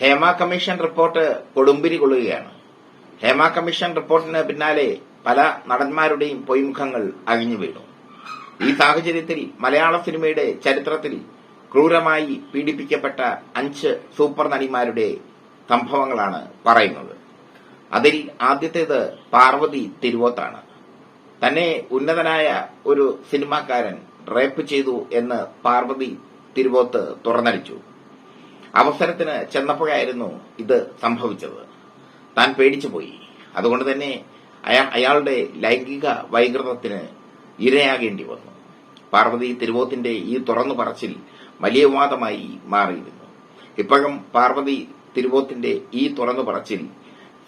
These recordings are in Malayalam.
ഹേമ കമ്മീഷൻ റിപ്പോർട്ട് കൊടുമ്പിരി കൊള്ളുകയാണ്. ഹേമ കമ്മീഷൻ റിപ്പോർട്ടിന് പിന്നാലെ പല നടന്മാരുടെയും പൊയ്മുഖങ്ങൾ അഴിഞ്ഞു വീണു. ഈ സാഹചര്യത്തിൽ മലയാള സിനിമയുടെ ചരിത്രത്തിൽ ക്രൂരമായി പീഡിപ്പിക്കപ്പെട്ട അഞ്ച് സൂപ്പർ നടിമാരുടെ സംഭവങ്ങളാണ് പറയുന്നത്. അതിൽ ആദ്യത്തേത് പാർവതി തിരുവോത്താണ്. തന്നെ ഉന്നതനായ ഒരു സിനിമാക്കാരൻ റേപ്പ് ചെയ്തു എന്ന് പാർവതി തിരുവോത്ത് തുറന്നടിച്ചു. അവസരത്തിന് ചെന്നപ്പോഴായിരുന്നു ഇത് സംഭവിച്ചത്. താൻ പേടിച്ചു പോയി. അതുകൊണ്ട് തന്നെ അയാ- അയാളുടെ ലൈംഗിക വൈകൃതത്തിന് ഇരയാകേണ്ടി വന്നു. പാർവതി തിരുവോത്തിന്റെ ഈ തുറന്നു പറച്ചിൽ വലിയ വിവാദമായി മാറിയിരുന്നു. ഇപ്പോഴും പാർവതി തിരുവോത്തിന്റെ ഈ തുറന്നു പറച്ചിൽ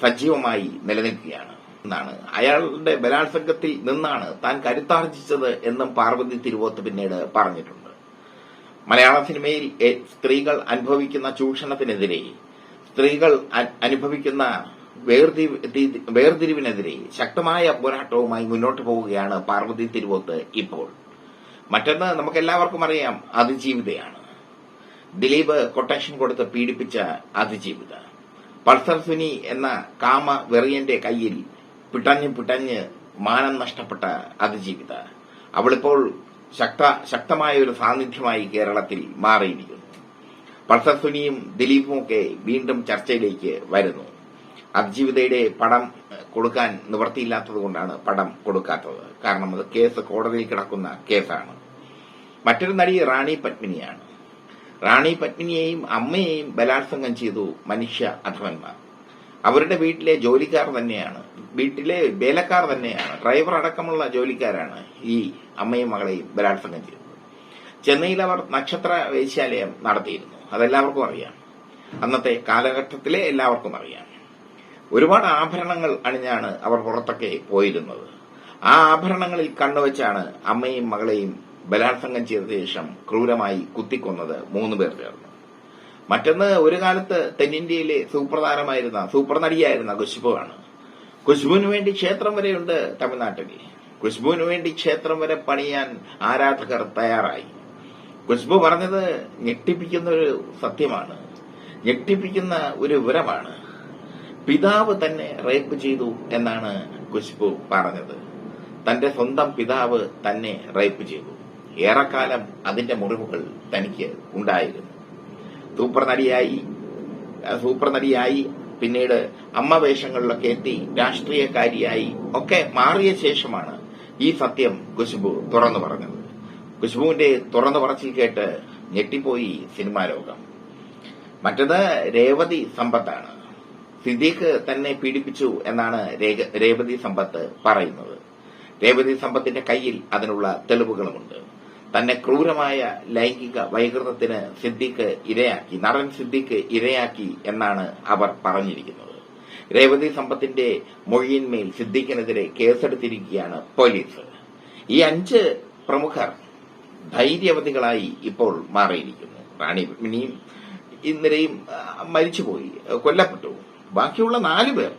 സജീവമായി നിലനിൽക്കുകയാണ്. എന്നാണ് അയാളുടെ ബലാത്സംഗത്തിൽ നിന്നാണ് താൻ കരുത്താർജിച്ചത് എന്നും പാർവതി തിരുവോത്ത് പിന്നീട് പറഞ്ഞിട്ടുണ്ട്. മലയാള സിനിമയിൽ സ്ത്രീകൾ അനുഭവിക്കുന്ന ചൂഷണത്തിനെതിരെ സ്ത്രീകൾ അനുഭവിക്കുന്ന വേർതിരി- വേർതിരിവിനെതിരെ ശക്തമായ പോരാട്ടവുമായി മുന്നോട്ട് പോവുകയാണ് പാർവതി തിരുവോത്ത് ഇപ്പോൾ. മറ്റൊന്ന് നമുക്കെല്ലാവർക്കും അറിയാം അതിജീവിതയാണ്. ദിലീപ് കൊട്ടേഷൻ കൊടുത്ത് പീഡിപ്പിച്ച അതിജീവിത. പൾസർ സുനി എന്ന കാമ വെറിയന്റെ കയ്യിൽ പിട്ടഞ്ഞ് പിട്ടഞ്ഞ് മാനം നഷ്ടപ്പെട്ട അതിജീവിത. അവളിപ്പോൾ ശക്ത ശക്തമായ ഒരു സാന്നിധ്യമായി കേരളത്തിൽ മാറിയിരിക്കുന്നു. പൾസസുനിയും ദിലീപും ദിലീപുമൊക്കെ വീണ്ടും ചർച്ചയിലേക്ക് വരുന്നു. അതിജീവിതയുടെ പടം കൊടുക്കാൻ നിവൃത്തിയില്ലാത്തതുകൊണ്ടാണ് പടം കൊടുക്കാത്തത്. കാരണം അത് കേസ് കോടതിയിൽ കിടക്കുന്ന കേസാണ്. മറ്റൊരു നടി റാണി പത്മിനിയാണ്. റാണി പത്മിനിയെയും അമ്മയെയും ബലാത്സംഗം ചെയ്തു മനുഷ്യ അധവന്മാർ അവരുടെ വീട്ടിലെ ജോലിക്കാർ തന്നെയാണ് വീട്ടിലെ വേലക്കാർ തന്നെയാണ് ഡ്രൈവർ അടക്കമുള്ള ജോലിക്കാരാണ് ഈ അമ്മയും മകളെയും ബലാത്സംഗം ചെയ്തത് ചെന്നൈയിൽ അവർ നക്ഷത്ര വേശ്യാലയം നടത്തിയിരുന്നു. അതെല്ലാവർക്കും അറിയാം. അന്നത്തെ കാലഘട്ടത്തിലെ എല്ലാവർക്കും അറിയാം. ഒരുപാട് ആഭരണങ്ങൾ അണിഞ്ഞാണ് അവർ പുറത്തൊക്കെ പോയിരുന്നത്. ആ ആഭരണങ്ങളിൽ കണ്ണുവച്ചാണ് അമ്മയും മകളെയും ബലാത്സംഗം ചെയ്ത ശേഷം ക്രൂരമായി കുത്തിക്കൊന്നത് മൂന്ന് പേർ ചേർന്ന്. മറ്റൊന്ന് ഒരു കാലത്ത് തെന്നിന്ത്യയിലെ സൂപ്രധാനമായിരുന്ന സൂപ്പർ നടിയായിരുന്ന ഖുശ്ബു ആണ് ഖുശ്ബുവിന് വേണ്ടി ക്ഷേത്രം വരെയുണ്ട് തമിഴ്നാട്ടിൽ. ഖുശ്ബുവിന് വേണ്ടി ക്ഷേത്രം വരെ പണിയാൻ ആരാധകർ തയ്യാറായി. ഖുശ്ബു പറഞ്ഞത് ഞെട്ടിപ്പിക്കുന്ന ഒരു സത്യമാണ്. ഞെട്ടിപ്പിക്കുന്ന ഒരു വിവരമാണ്. പിതാവ് തന്നെ റേപ്പ് ചെയ്തു എന്നാണ് ഖുശ്ബു പറഞ്ഞത്. തന്റെ സ്വന്തം പിതാവ് തന്നെ റേപ്പ് ചെയ്തു. ഏറെക്കാലം അതിന്റെ മുറിവുകൾ തനിക്ക് ഉണ്ടായിരുന്നു. സൂപ്പർ നടിയായി സൂപ്പർ നടിയായി പിന്നീട് അമ്മ വേഷങ്ങളിലൊക്കെ എത്തി രാഷ്ട്രീയക്കാരിയായി ഒക്കെ മാറിയ ശേഷമാണ് ഈ സത്യം ഖുശ്ബു തുറന്നു പറഞ്ഞത്. ഖുശ്ബുവിന്റെ തുറന്നു പറച്ചിൽ കേട്ട് ഞെട്ടിപ്പോയി സിനിമാ ലോകം. മറ്റത് രേവതി സമ്പത്താണ്. സിദ്ദീഖ് തന്നെ പീഡിപ്പിച്ചു എന്നാണ് രേവതി സമ്പത്ത് പറയുന്നത്. രേവതി സമ്പത്തിന്റെ കയ്യിൽ അതിനുള്ള തെളിവുകളുമുണ്ട്. തന്നെ ക്രൂരമായ ലൈംഗിക വൈകൃതത്തിന് സിദ്ദിഖ് ഇരയാക്കി നടൻ സിദ്ദിഖ് ഇരയാക്കി എന്നാണ് അവർ പറഞ്ഞിരിക്കുന്നത്. രേവതി സമ്പത്തിന്റെ മൊഴിയിന്മേൽ സിദ്ദിഖിനെതിരെ കേസെടുത്തിരിക്കുകയാണ് പോലീസ്. ഈ അഞ്ച് പ്രമുഖർ ധൈര്യവതികളായി ഇപ്പോൾ മാറിയിരിക്കുന്നു. റാണി പത്മിനിയും ഇന്നലെയും മരിച്ചുപോയി കൊല്ലപ്പെട്ടു. ബാക്കിയുള്ള നാലു പേർ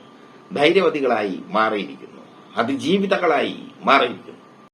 ധൈര്യവതികളായി മാറിയിരിക്കുന്നു. അതിജീവിതകളായി മാറിയിരിക്കുന്നു.